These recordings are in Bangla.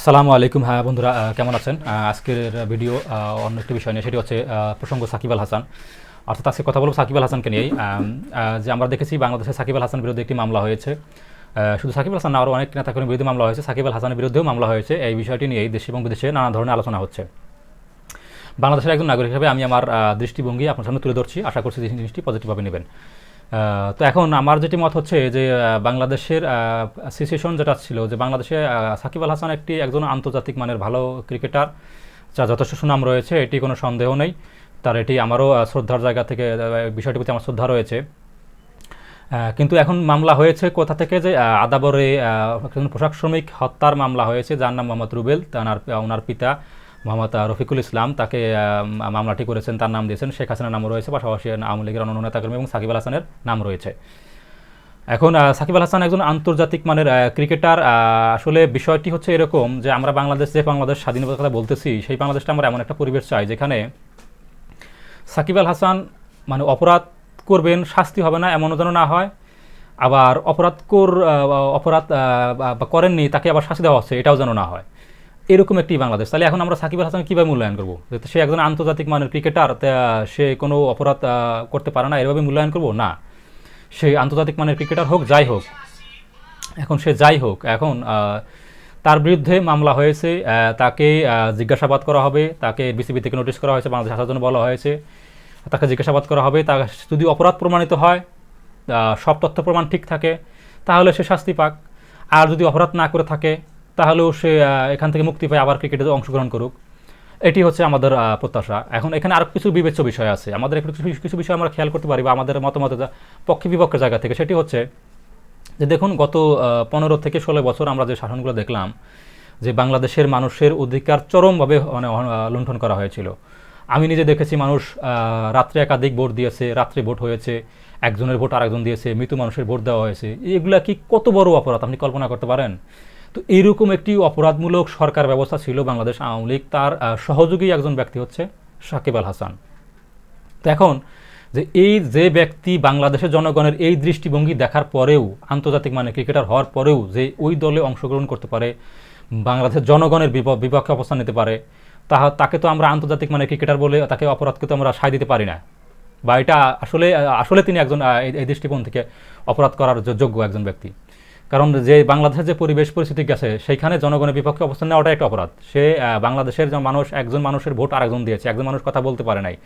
আসসালামু আলাইকুম। হ্যাঁ বন্ধুরা কেমন আছেন? আজকের ভিডিও অন্য একটি বিষয় নিয়ে, সেটি হচ্ছে প্রসঙ্গ সাকিব আল হাসান। অর্থাৎ আজকে কথা বলব সাকিব আল হাসানকে নিয়েই। যে আমরা দেখেছি, বাংলাদেশে সাকিব আল হাসান বিরুদ্ধে একটি মামলা হয়েছে। শুধু সাকিব আল হাসান আরও অনেক নেতাকর্মীর বিরুদ্ধে মামলা হয়েছে। সাকিব আল হাসানের বিরুদ্ধেও মামলা হয়েছে। এই বিষয়টি নিয়েই দেশে এবং বিদেশে নানা ধরনের আলোচনা হচ্ছে। বাংলাদেশের একজন নাগরিক হিসেবে আমি আমার দৃষ্টিভঙ্গি আপনার সামনে তুলে ধরছি। আশা করছি জিনিসটি পজিটিভভাবে নেবেন। তো এখন আমার যেটি মত হচ্ছে যে বাংলাদেশের সিচুয়েশন যেটা ছিল যে বাংলাদেশে সাকিব আল হাসান একটি একজন আন্তর্জাতিক মানের ভালো ক্রিকেটার যা যথেষ্ট সুনাম রয়েছে এটি কোনো সন্দেহ নেই। তার এটি আমারও শ্রদ্ধার জায়গা থেকে আহ, বিষয়টির প্রতি আমার শ্রদ্ধা রয়েছে। কিন্তু এখন মামলা হয়েছে কোথা থেকে যে আদাবরে একজন পোশাক শ্রমিক হত্যার মামলা হয়েছে যার নাম মোহাম্মদ রুবেল তার ওনার পিতা মোহাম্মদ রফিকুল ইসলাম তাকে মামলাটি করেছেন, তার নাম দিয়েছেন শেখ হাসিনার নাম রয়েছে, পাশাপাশি আওয়ামী লীগের অন্যান্য নেতাকর্মী এবং সাকিব আল হাসানের নাম রয়েছে। এখন সাকিব আল হাসান একজন আন্তর্জাতিক মানের ক্রিকেটার আসলে বিষয়টি হচ্ছে এরকম যে আমরা বাংলাদেশ, যে বাংলাদেশ স্বাধীনতার কথা বলতেছি, সেই বাংলাদেশটা আমরা এমন একটা পরিবেশ চাই যেখানে সাকিব আল হাসান মানে অপরাধ করবেন, শাস্তি হবে না, এমনও যেন না হয়। আবার অপরাধ কর অপরাধ করেননি, তাকে আবার শাস্তি দেওয়া হচ্ছে, এটাও যেন না হয়। এরকম একটি বাংলাদেশ। তাহলে এখন আমরা সাকিব হাসান কীভাবে মূল্যায়ন করব? সে একজন আন্তর্জাতিক মানের ক্রিকেটার সে কোনো অপরাধ করতে পারে না, এভাবে মূল্যায়ন করব? না। সে আন্তর্জাতিক মানের ক্রিকেটার হোক, যাই হোক, এখন সে যাই হোক, এখন তার বিরুদ্ধে মামলা হয়েছে তাকে জিজ্ঞাসাবাদ করা হবে, তাকে বিসিবি থেকে নোটিশ করা হয়েছে, বাংলাদেশ আসার জন্য বলা হয়েছে, তাকে জিজ্ঞাসাবাদ করা হবে তা যদি অপরাধ প্রমাণিত হয় সব তথ্য প্রমাণ ঠিক থাকে, তাহলে সে শাস্তি পাক। আর যদি অপরাধ না করে থাকে তাহলেও সে এখান থেকে মুক্তি পায় আবার ক্রিকেটে অংশগ্রহণ করুক। এটি হচ্ছে আমাদের প্রত্যাশা। এখন এখানে আরও কিছু বিবেচ্য বিষয় আছে। আমাদের কিছু কিছু বিষয় আমরা খেয়াল করতে পারি বা আমাদের মতামত পক্ষে বিপক্ষের জায়গা থেকে। সেটি হচ্ছে যে দেখুন, গত পনেরো থেকে ষোলো বছর আমরা যে শাসনগুলো দেখলাম, যে বাংলাদেশের মানুষের অধিকার চরমভাবে মানে লুণ্ঠন করা হয়েছিল। আমি নিজে দেখেছি মানুষ রাত্রে একাধিক ভোট দিয়েছে, রাত্রে ভোট হয়েছে, একজনের ভোট আরেকজন দিয়েছে, মৃত মানুষের ভোট দেওয়া হয়েছে। এগুলা কি কত বড় অপরাধ আপনি কল্পনা করতে পারেন? তো এইরকম একটি অপরাধমূলক সরকার ব্যবস্থা ছিল বাংলাদেশ আওয়ামী লীগ। তার সহযোগী একজন ব্যক্তি হচ্ছে সাকিব আল হাসান। তো এখন যে এই যে ব্যক্তি বাংলাদেশের জনগণের এই দৃষ্টিভঙ্গি দেখার পরেও, আন্তর্জাতিক মানে ক্রিকেটার হওয়ার পরেও যে ওই দলে অংশগ্রহণ করতে পারে, বাংলাদেশের জনগণের বিপ- বিপক্ষে অবস্থান নিতে পারে তাহা তাকে তো আমরা আন্তর্জাতিক মানে ক্রিকেটার বলে তাকে অপরাধকে তো আমরা সায় দিতে পারি না। বা এটা আসলে আসলে তিনি একজন এই দৃষ্টিকোণ থেকে অপরাধ করার যোগ্য একজন ব্যক্তি। কারণ যে বাংলাদেশের যে পরিবেশ পরিস্থিতি গেছে, সেইখানে জনগণের বিপক্ষে অবস্থান নেওয়াটা একটা অপরাধ। সে বাংলাদেশের মানুষ, একজন মানুষের ভোট আরেকজন দিয়েছে, একজন মানুষ কথা বলতে পারে নাই।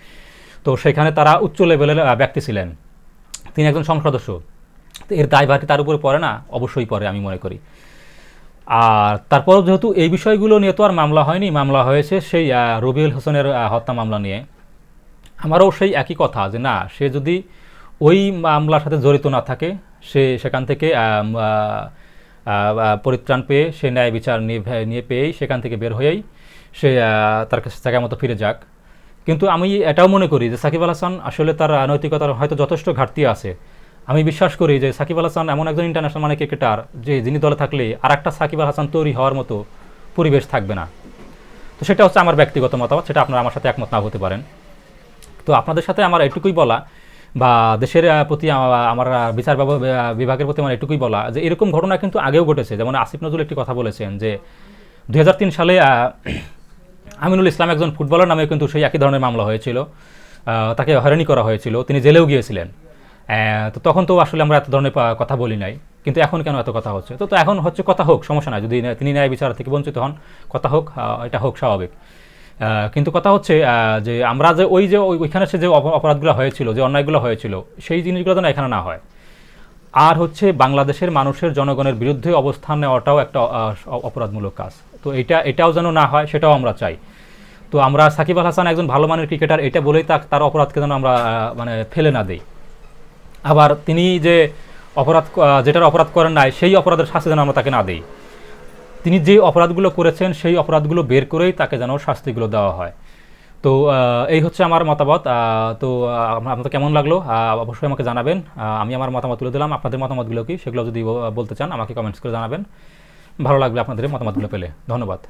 তো সেখানে তারা উচ্চ লেভেলের ব্যক্তি ছিলেন। তিনি একজন সংসদ সদস্য। এর দায়ভারটি তার উপরে পড়ে না? অবশ্যই পড়ে, আমি মনে করি। আর তারপর যেহেতু এই বিষয়গুলো নিয়ে তো আর মামলা হয়নি, মামলা হয়েছে সেই রবিউল হোসেনের হত্যা মামলা নিয়ে। আমারও সেই একই কথা যে না, সে যদি ওই মামলার সাথে জড়িত না থাকে সে সেখান থেকে পরিত্রাণ পেয়ে সে ন্যায় বিচার নিয়ে নিয়ে পেয়েই সেখান থেকে বের হয়েই সে তার কাছে জায়গা মতো ফিরে যাক। কিন্তু আমি এটাও মনে করি যে সাকিব আল হাসান আসলে তার নৈতিকতার হয়তো যথেষ্ট ঘাটতি আছে। আমি বিশ্বাস করি যে সাকিব আল হাসান এমন একজন ইন্টারন্যাশনাল মানে ক্রিকেটার যে যিনি দলে থাকলে আর একটা সাকিব আল হাসান তৈরি হওয়ার মতো পরিবেশ থাকবে না। তো সেটা হচ্ছে আমার ব্যক্তিগত মতামত, সেটা আপনারা আমার সাথে একমত না হতে পারেন। তো আপনাদের সাথে আমার এটুকুই বলা বা দেশের প্রতি আমা- আমার বিচার বিভাগের প্রতি আমার এটুকুই বলা যে এরকম ঘটনা কিন্তু আগেও ঘটেছে। যেমন আসিফ নজরুল একটি কথা বলেছেন যে দু হাজার তিন সালে আমিনুল ইসলাম একজন ফুটবলার নামে কিন্তু সেই একই ধরনের মামলা হয়েছিল। তাকে হয়রানি করা হয়েছিল। তিনি জেলেও গিয়েছিলেন। তো তখন তো আসলে আমরা এত ধরনের কথা বলি নাই। কিন্তু এখন কেন এত কথা হচ্ছে? তো তো এখন হচ্ছে কথা হোক, সমস্যা নাই। যদি তিনি ন্যায় বিচার থেকে বঞ্চিত হন, কথা হোক এটা হোক, স্বাভাবিক। কিন্তু কথা হচ্ছে যে আমরা যে ওই যে ওই- ওইখানে সে যে অপরাধগুলো হয়েছিল, যে অন্যায়গুলো হয়েছিল, সেই জিনিসগুলো যেন এখানে না হয়। আর হচ্ছে বাংলাদেশের মানুষের জনগণের বিরুদ্ধে অবস্থান নেওয়াটাও একটা অপরাধমূলক কাজ। তো এটা এটাও যেন না হয়, সেটাও আমরা চাই। তো আমরা সাকিব আল হাসান একজন ভালো মানের ক্রিকেটার, এটা বলেই তার অপরাধকে যেন আমরা মানে ফেলে না দিই। আবার তিনি যে অপরাধ যেটার অপরাধ করেন নাই, সেই অপরাধের শাস্তি যেন আমরা তাকে না দিই। তিনি যে অপরাধগুলো করেছেন, সেই অপরাধগুলো বের করেই তাকে যেন শাস্তিগুলো দেওয়া হয়। তো এই হচ্ছে আমার মতামত। তো আপনাদের কেমন লাগল? অবশ্যই আমাকে জানাবেন। আমি আমার মতামত তুলে দিলাম। আপনাদের মতামতগুলো কি? সেগুলো যদি বলতে চান, আমাকে কমেন্টস করে জানাবেন। ভালো লাগবে আপনাদের মতামতগুলো পেলে। ধন্যবাদ।